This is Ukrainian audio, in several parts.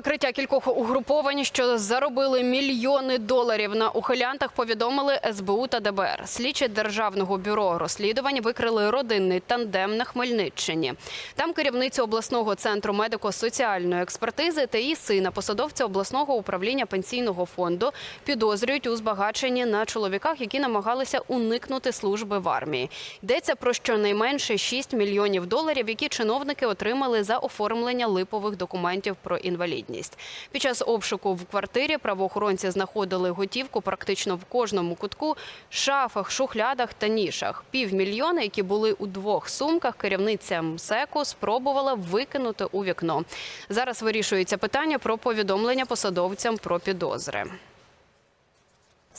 викриття кількох угруповань, що заробили мільйони доларів на ухилянтах, повідомили СБУ та ДБР. Слідчі державного бюро розслідувань викрили родинний тандем на Хмельниччині. Там керівницю обласного центру медико-соціальної експертизи та її сина, посадовця обласного управління пенсійного фонду, підозрюють у збагаченні на чоловіках, які намагалися уникнути служби в армії. Йдеться про щонайменше 6 мільйонів доларів, які чиновники отримали за оформлення липових документів про інвалідність. Під час обшуку в квартирі правоохоронці знаходили готівку практично в кожному кутку, шафах, шухлядах та нішах. Півмільйона, які були у двох сумках, керівниця МСЕКу спробувала викинути у вікно. Зараз вирішується питання про повідомлення посадовцям про підозри.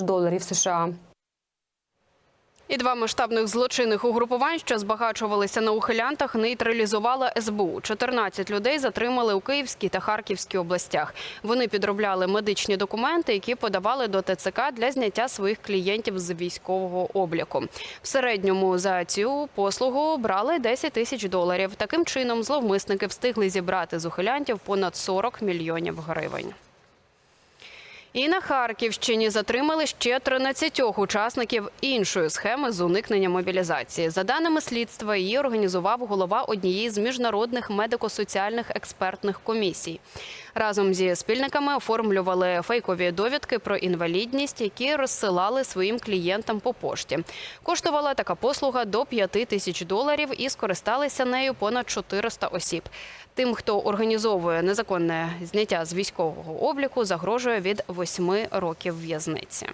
доларів США. І два масштабних злочинних угрупувань, що збагачувалися на ухилянтах, нейтралізувала СБУ. 14 людей затримали у Київській та Харківській областях. Вони підробляли медичні документи, які подавали до ТЦК для зняття своїх клієнтів з військового обліку. В середньому за цю послугу брали 10 тисяч доларів. Таким чином, зловмисники встигли зібрати з ухилянтів понад 40 мільйонів гривень. І на Харківщині затримали ще 13 учасників іншої схеми з уникнення мобілізації. За даними слідства, її організував голова однієї з міжнародних медико-соціальних експертних комісій. Разом зі спільниками оформлювали фейкові довідки про інвалідність, які розсилали своїм клієнтам по пошті. Коштувала така послуга до 5 тисяч доларів і скористалися нею понад 400 осіб. Тим, хто організовує незаконне зняття з військового обліку, загрожує від 8 років в'язниці.